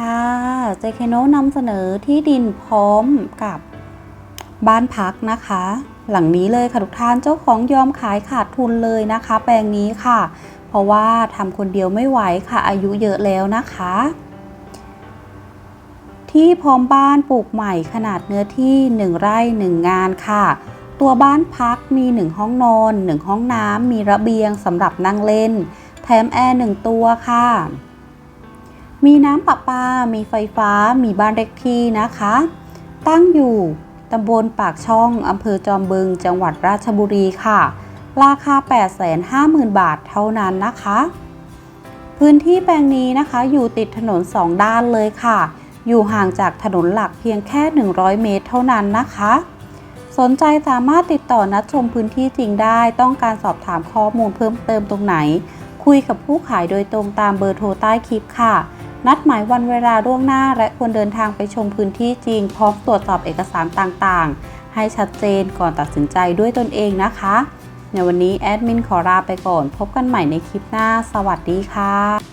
ค่ะเจเคโนนำเสนอที่ดินพร้อมกับบ้านพักนะคะ หลังนี้เลยค่ะทุกท่านเจ้าของยอมขายขาดทุนเลยนะคะ แปลงนี้ค่ะ เพราะว่าทำคนเดียวไม่ไหวค่ะ อายุเยอะแล้วนะคะ ที่พร้อมบ้านปลูกใหม่ขนาดเนื้อที่ 1 ไร่ 1 งานค่ะ ตัวบ้านพักมี 1 ห้องนอน 1 ห้องน้ำมีระเบียงสำหรับนั่งเล่น แถมแอร์1ตัวค่ะ มีน้ำประปา มีไฟฟ้า มีบ้านเล็กที่นะคะ ตั้งอยู่ตำบลปากช่องอำเภอจอมบึง จังหวัดราชบุรีค่ะ ราคา 850,000 บาทเท่านั้นนะคะ พื้นที่แปลงนี้นะคะอยู่ติดถนน 2 ด้านเลยค่ะ อยู่ห่างจากถนนหลักเพียงแค่ 100 เมตรเท่านั้นนะคะ สนใจสามารถติดต่อนัดชมพื้นที่จริงได้ ต้องการสอบถามข้อมูลเพิ่มเติมตรงไหน คุยกับผู้ขายโดยตรงตามเบอร์โทรใต้คลิปค่ะ นัดหมายวันเวลาล่วงหน้า และควรเดินทางไปชมพื้นที่จริง พร้อมตรวจสอบเอกสารต่างๆ ให้ชัดเจนก่อนตัดสินใจด้วยตนเองนะคะ ในวันนี้แอดมินขอลาไปก่อน พบกันใหม่ในคลิปหน้า สวัสดีค่ะ